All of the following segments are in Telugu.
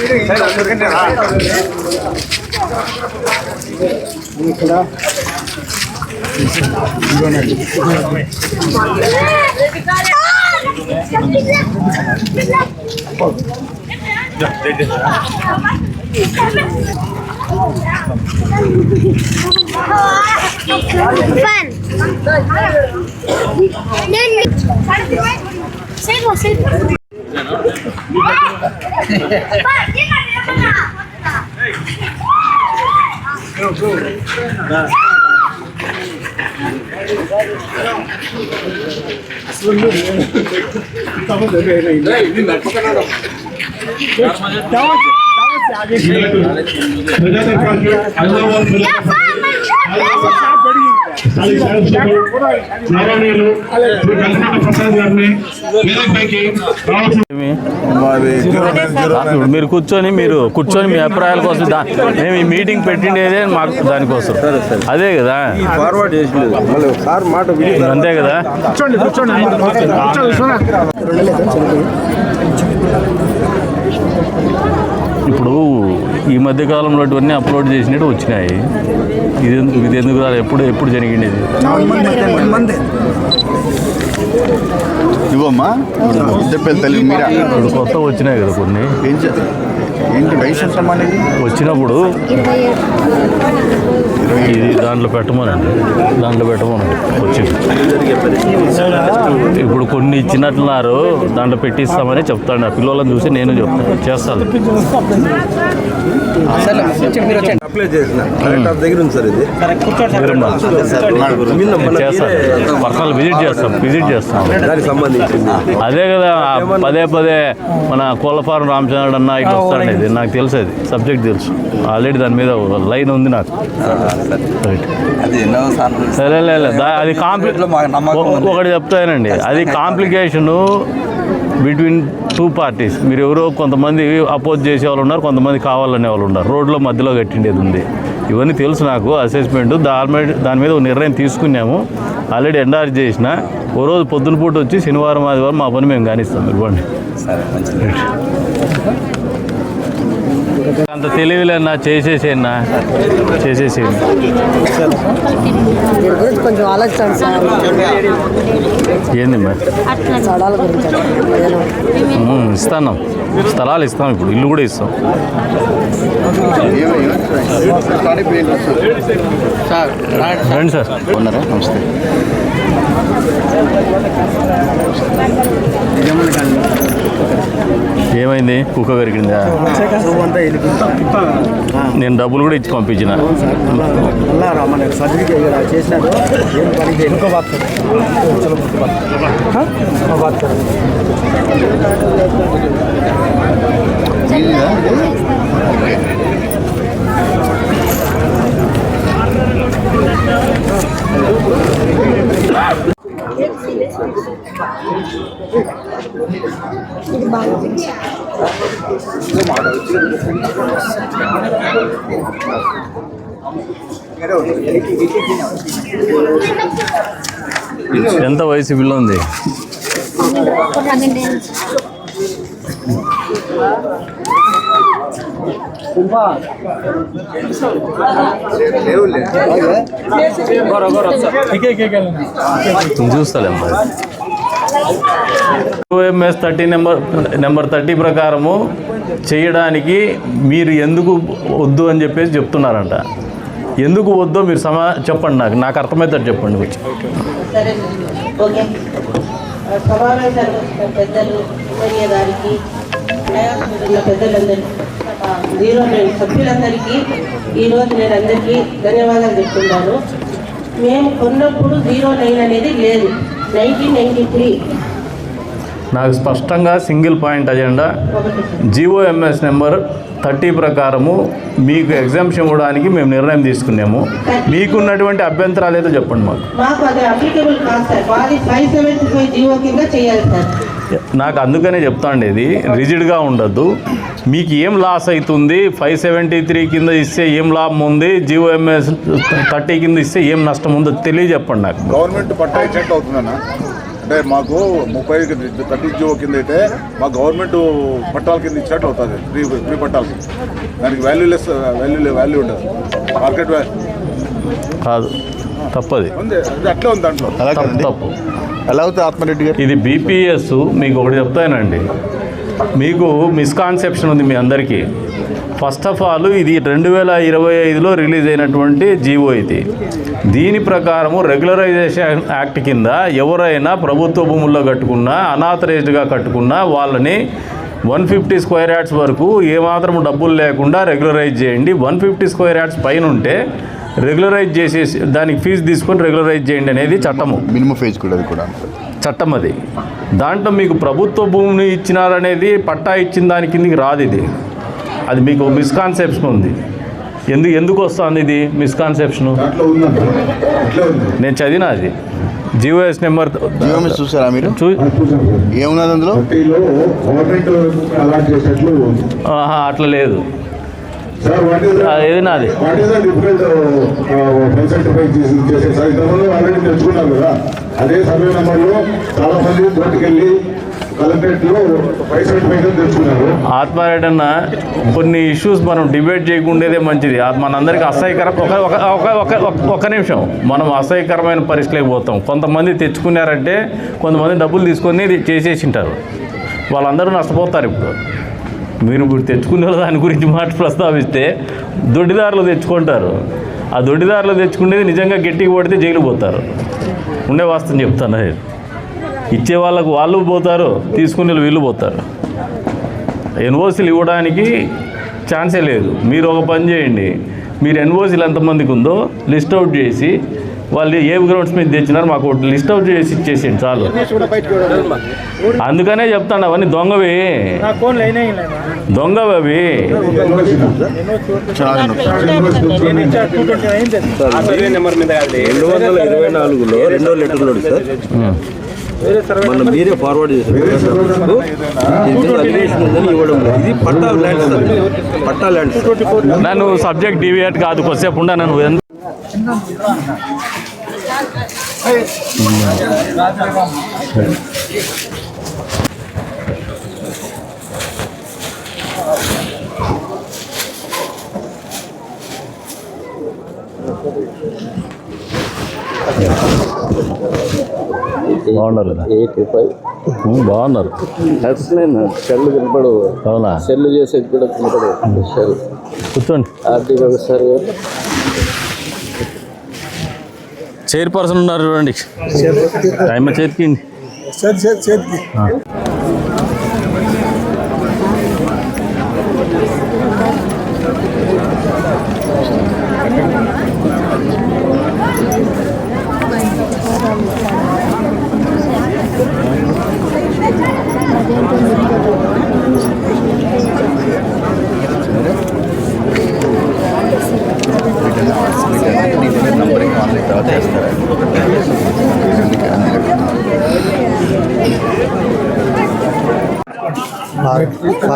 Yeah, fun. My trip. That's all. స్థానిక 你买？你买这个呢？的。మీరు కూర్చొని మీరు కూర్చొని మీ అభిప్రాయాల కోసం మేము ఈ మీటింగ్ పెట్టిండేదే మాకు దానికోసం. అదే కదా? ఫార్వర్డ్ చేసి సార్ అంతే కదా? కూర్చోండి కూర్చోండి ఇప్పుడు ఈ మధ్య కాలంలో ఇవన్నీ అప్లోడ్ చేసినట్టు వచ్చినాయి. ఇది ఎందుకు ఇది ఎందుకు రాలేదు ఎప్పుడు ఎప్పుడు జరిగింది ఇది? ఇవ్వమ్మా. కొత్త వచ్చినాయి కదా కొన్ని. ఏంటి వయసు ఎంత వచ్చినప్పుడు ఇది దాంట్లో పెట్టమనండి. దాంట్లో పెట్టమనండి. వచ్చింది. ఇప్పుడు కొన్ని ఇచ్చినట్లున్నారు దాంట్లో పెట్టిస్తామని చెప్తాను ఆ పిల్లలను చూసి నేను చెప్తాను. చేస్తాను. అప్లై చేసిన. కలెక్టర్ ఆఫ్ దగ్గర ఉంది సార్ ఇది. మీరమ్మా. నిన్న మన చేస్తాను. పర్సనల్ విజిట్ చేస్తాం. విజిట్ చేస్తాం. అదే కదా పదే పదే మన కోళ్ళఫారం రామచంద్రుడు అన్న ఇట్లా వస్తాండేది నాకు తెలుసు అది. సబ్జెక్ట్ తెలుసు. ఆల్రెడీ దాని మీద లైన్ ఉంది నాకు. రైట్ అది. ఒకటి చెప్తానండి అది కాంప్లికేషను బిట్వీన్ టూ పార్టీస్ మీరు ఎవరో కొంతమంది అపోజ్ చేసే వాళ్ళు ఉన్నారు కొంతమంది కావాలనే వాళ్ళు ఉన్నారు. రోడ్లో మధ్యలో కట్టిండేది ఉంది. ఇవన్నీ తెలుసు నాకు అసెస్మెంట్ దాని మీద దాని మీద ఒక నిర్ణయం తీసుకున్నాము. ఆల్రెడీ ఎండార్జ్ చేసిన. ఓ రోజు పొద్దున పూట వచ్చి శనివారం ఆదివారం మా పని మేము కానిస్తాం. ఇవ్వండి. సరే మంచిది. అంత తెలివిలేనా చేసేసేనా గురించి కొంచెం ఆలోచించండి సార్. ఏంది మరి? స్థలాల గురించి నేను ఉమ్, ఇస్తాను. స్థలాలు ఇస్తాం ఇప్పుడు ఇల్లు కూడా ఇస్తాం. రండి సార్. ఉన్నారా? నమస్తే. ఏమైంది? కుక్క పెరిగిందా నేను డబ్బులు కూడా ఇచ్చి పంపించిన. సర్జరీ చేసినాడు ఏం పని ఇంకో బాత్ బాత్ ఎంత వయసు పిల్ల ఉంది చూస్తాలే OMS thirty number number thirty ప్రకారము చేయడానికి మీరు ఎందుకు వద్దు అని చెప్పేసి చెప్తున్నారంట. ఎందుకు వద్దో మీరు సమా చెప్పండి నాకు. నాకు అర్థమవుతాడు చెప్పండి కొంచెం. పెద్దలు గారికి పెద్దలందరికీ జీరో సభ్యులందరికీ ఈరోజు నేను అందరికీ ధన్యవాదాలు చెప్తున్నాను. మేము కొన్నప్పుడు జీరో నైన్ అనేది లేదు. నాకు స్పష్టంగా single point agenda. GOMS number thirty ప్రకారము మీకు ఎగ్జామ్షన్ ఇవ్వడానికి మేము నిర్ణయం తీసుకున్నాము. మీకున్నటువంటి అభ్యంతరాలు ఏదో చెప్పండి మాకు. నాకు అందుకనే చెప్తాండి ఇది. రిజిడ్గా ఉండద్దు. మీకు ఏం లాస్ అవుతుంది ఫైవ్ సెవెంటీ త్రీ కింద ఇస్తే ఏం లాభం ఉంది? జీఓఎంఎస్ థర్టీ కింద ఇస్తే ఏం నష్టం ఉందో తెలియజెప్పండి నాకు. గవర్నమెంట్ పట్టా ఇచ్చినట్టు అవుతుందన్న. అంటే మాకు ముప్పై థర్టీ జీవో కింద అయితే మా గవర్నమెంట్ పట్టాల కింద ఇచ్చినట్టు అవుతుంది. ఫ్రీ ఫ్రీ పట్టాలకి. దానికి వాల్యూ లెస్ వాల్యూ వాల్యూ ఉండదు. మార్కెట్ వాల్యూ కాదు. తప్పది. అట్లే ఉంది దాంట్లో. తప్పు. ఎలా అవుతుంది ఆత్మరెడ్డి గారు? ఇది బీపీఎస్ మీకు ఒకటి చెప్తానండి. మీకు మిస్కాన్సెప్షన్ ఉంది మీ అందరికీ. ఫస్ట్ ఆఫ్ ఆల్ ఇది రెండు వేల ఇరవై ఐదులో రిలీజ్ అయినటువంటి జీవో ఇది. దీని ప్రకారము రెగ్యులరైజేషన్ యాక్ట్ కింద ఎవరైనా ప్రభుత్వ భూముల్లో కట్టుకున్నా అనాథరైజ్డ్గా కట్టుకున్నా వాళ్ళని వన్ ఫిఫ్టీ స్క్వేర్ యార్డ్స్ వరకు ఏమాత్రం డబ్బులు లేకుండా రెగ్యులరైజ్ చేయండి. వన్ ఫిఫ్టీ స్క్వేర్ యార్డ్స్ పైన ఉంటే రెగ్యులరైజ్ చేసేసి దానికి ఫీజు తీసుకొని రెగ్యులరైజ్ చేయండి అనేది చట్టము. మినిమం ఫేజ్ కూడా అది కూడా. చట్టం అది. దాంట్లో మీకు ప్రభుత్వ భూమిని ఇచ్చినారనేది పట్టా ఇచ్చిన దాని కిందికి రాదు ఇది. అది మీకు మిస్కాన్సెప్షన్ ఉంది. ఎందుకు ఎందుకు వస్తుంది ఇది మిస్కాన్సెప్షన్ నేను చదివిన అది. జిఓఎస్ నెంబర్ చూసారా మీరు? ఏమున్నది అందులో? అట్లా లేదు. సార్ వాట్ ఈస్ ఆ, ఏది నాది? వాట్ ఈస్ ద డిఫరెంట్ కన్సల్టిఫై చేసే సార్ ఇంతకుముందు ఆల్రెడీ తెచ్చుకున్నారు కదా. అదే సర్వే నెంబర్లో చాలా మంది తోటికెళ్ళి కొన్ని ఇష్యూస్ మనం డిబేట్ చేయకుండేదే మంచిది. మనందరికీ అసహ్యకరం ఒక ఒక ఒక నిమిషం. మనం అసహ్యకరమైన పరిస్థితికి పోతాం. కొంతమంది తెచ్చుకున్నారంటే కొంతమంది డబ్బులు తీసుకొని ఇది చేసేసి ఉంటారు వాళ్ళందరూ నష్టపోతారు ఇప్పుడు. మీరు ఇప్పుడు తెచ్చుకునే దాని గురించి మాట ప్రస్తావిస్తే దొడ్డిదారులు తెచ్చుకుంటారు. ఆ దొడ్డిదారులు తెచ్చుకునేది నిజంగా గట్టిగా పడితే జైలు పోతారు. ఉండే వాస్తవం చెప్తాను నేను. ఇచ్చే వాళ్ళకు వాళ్ళు పోతారు తీసుకునే వీళ్ళు పోతారు. ఎన్ఓసీలు ఇవ్వడానికి ఛాన్సే లేదు. మీరు ఒక పని చేయండి. మీరు ఎన్ఓసీలు ఎంతమందికి ఉందో లిస్ట్ అవుట్ చేసి వాళ్ళు ఏ గ్రౌండ్స్ మీద తెచ్చినారు మాకు లిస్ట్ అవుట్ చేసి ఇచ్చేసేయండి చాలు. అందుకనే చెప్తాను అవన్నీ దొంగవి. దొంగవి అవి రెండు వందల ఇరవై నాలుగులో రెండో సార్ మీరే ఫార్వర్డ్ చేశారు దీని మీద అలిగేషన్ ఉందని ఇవ్వడం లేదు. ఇది పట్టా ల్యాండ్ సార్. పట్టా ల్యాండ్ సార్ నన్ను సబ్జెక్ట్ డివియేట్ కాదు కొద్దిసేపు ఉండా నువ్వు ఎంత బాగున్నారు కదా? ఎయిటీ ఫైవ్ బాగున్నారు. సెల్ కనపడు అవునా? సెల్ చేసేది కూడా కనపడు సెల్ కూర్చోండి ఆర్థిక ఒకసారి చైర్పర్సన్ ఉన్నారు చూడండి. టైం చేతికి. చేతి చేతి చేతికి.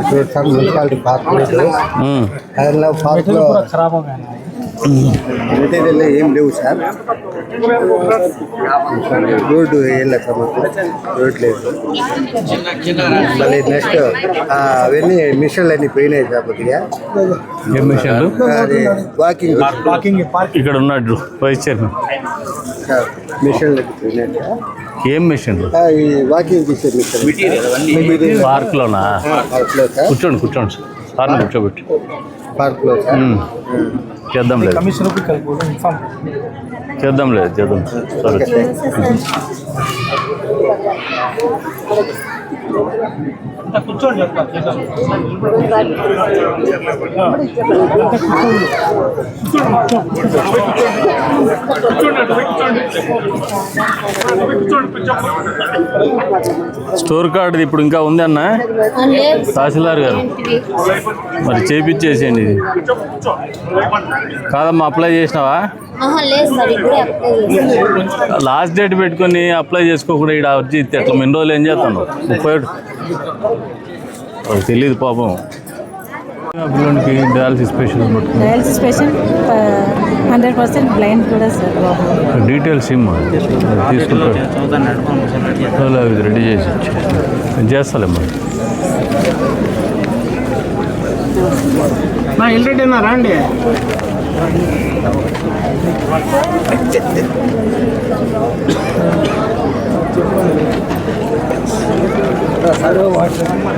కార్పొరేట్ మున్సిపాలిటీ కార్పొరేట్ పార్క్లో ఖరాబ్ మెటీరియల్ ఏం లేవు సార్. రోడ్డు ఏం లేదు సార్ మాకు. రోడ్ లేదు. మళ్ళీ నెక్స్ట్ అవన్నీ మిషన్లు అన్నీ పోయినాయి సార్ కొద్దిగా. ఏం మిషన్లు? అది వాకింగ్. వాకింగ్ ఇక్కడ ఉన్నాడు వైస్ చైర్మన్. సార్ మిషన్లు పోయినాయి సార్. ఏం మిషన్లు? ఆ, ఈ వాకింగ్ చేసే మిషన్ పార్క్లోనా? పార్క్లో సార్. కూర్చోండి కూర్చోండి సార్ని కూర్చోబెట్టి. పార్క్లో సార్. ఉమ్. చేద్దాం లేదు. చేద్దాం లేదు చేద్దాం. సరే. స్టోర్ కార్డు ఇప్పుడు ఇంకా ఉంది అన్న? తహసీల్దార్ గారు. మరి చేపించేసేయండి ఇది. కాదమ్మా అప్లై చేసినావా? లాస్ట్ డేట్ పెట్టుకొని అప్లై చేసుకోకుండా ఇక్కడ వచ్చి ఇస్తే ఎట్లా? ఎన్ని రోజులు ఏం చేస్తాను వాళ్ళకి తెలియదు పాపం. పిల్లలకి డయాలసిస్ స్పెషల్ పట్టుకుని dialysis patient hundred percent blind కూడా సార్ బాబు. డీటెయిల్స్ ఇమ్మా తీసుకుంటాడు. అవి రెడీ చేసి ఇచ్చి చేస్తాలేమ్మా నా రండి.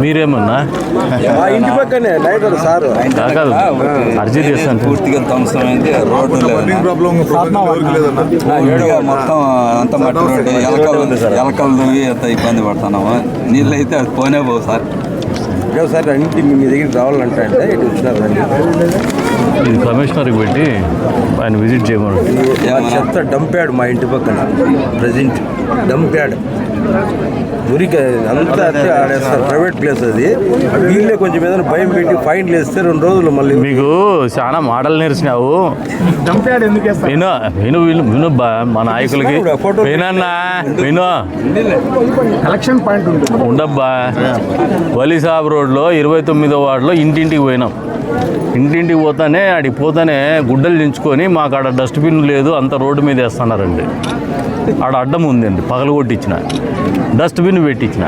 మీరేమన్నా? ఇంటి పక్కనే లైటర్ సారు. కాదు అర్జీ చేస్తాను పూర్తిగా ధ్వంసమైంది రోడ్డు మొత్తం అంత మట్టి రోడ్డు. ఎలకలు ఎలకలు అంత ఇబ్బంది పడుతున్నాము. నీళ్ళు అయితే అది పోనే పోవు సార్. సార్ అన్నింటి మీ దగ్గరికి రావాలంటే అంటే ఇటు వచ్చినారండి ఇది కమిషనర్కి పెట్టి ఆయన విజిట్ చేయమని. మా చెత్త డంప్ యార్డ్ మా ఇంటి పక్కన ప్రజెంట్ డంప్ యార్డ్ మురికి అంతా ఆడేస్తారు ప్రైవేట్ ప్లేస్ అది. వీళ్ళే కొంచెం ఏదైనా భయం పెట్టి ఫైన్లు వేస్తే రెండు రోజులు మళ్ళీ మీకు చాలా మాటలు నేర్చినావు. ఎందుకు వేస్తారు? విను విను విను విను బా మా నాయకులకి. వినన్నా విను కలెక్షన్ పాయింట్ ఉంటుంది. ఉండబ్బా. వలిసాబ్ రోడ్లో ఇరవై తొమ్మిదో వార్డులో ఇంటింటికి పోయినాం. ఇంటింటికి పోతానే ఆడికి పోతానే గుడ్డలు దించుకొని మాకు ఆడ డస్ట్బిన్ లేదు అంత రోడ్డు మీద వేస్తున్నారండి. ఆడ అడ్డం ఉందండి పగలు కొట్టించిన. డస్ట్బిన్ పెట్టించిన.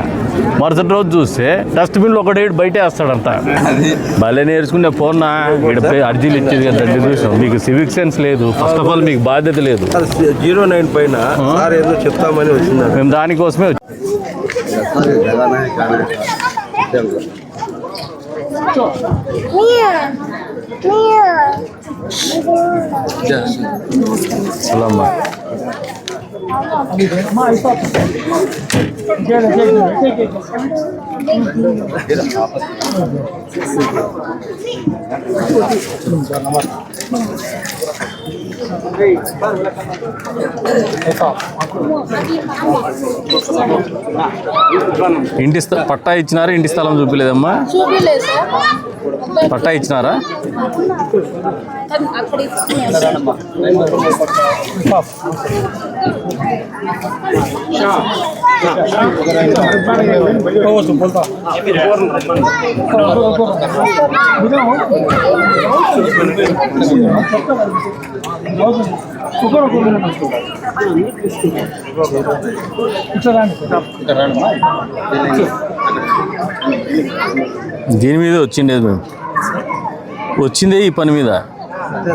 మరుసటి రోజు చూస్తే డస్ట్బిన్లో ఒకటి బయట వేస్తాడంట. అది. భలే నేర్చుకునే పోన్నా. ఇక్కడ పోయి అర్జీలు ఇచ్చేది కదండి చూసాం. మీకు సివిక్ సెన్స్ లేదు. ఫస్ట్ ఆఫ్ ఆల్ మీకు బాధ్యత లేదు. జీరో నైన్ పైన చెప్తామని వచ్చిందండి మేము దానికోసమే వచ్చాం. Что? Мир! Мир! Салам. ఇంటి స్థ పట్టా ఇచ్చినారా? ఇంటి స్థలం చూపిలేదమ్మా? పట్టా ఇచ్చినారా? అక్కడ దీని మీద వచ్చిండేది మేము. వచ్చిందే ఈ పని మీద.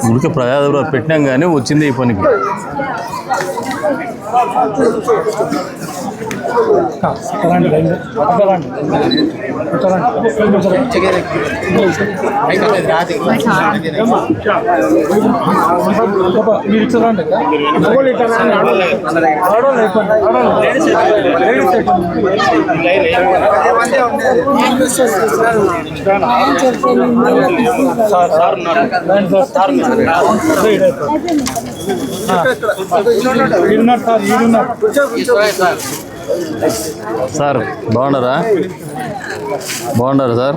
ఉడిక ప్రజాదరణ పెట్టినాం కానీ వచ్చిందే ఈ పనికి. మీరు ఇచ్చారంటే మగవాళ్ళు ఇట్లా ఆడవాళ్ళు మీరు ఇచ్చారండి ladies sir sir sir sir sir బాగున్నారా? బాగున్నారా సార్?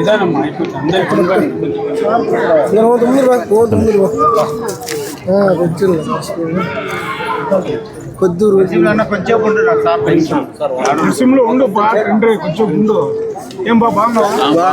ఇదేనమ్మా ఇప్పుడు అందరికీ కొంచెం ఉండు వచ్చింది. తండ్రి కొంచెం ఉండు ఏం బా బాగున్నావా?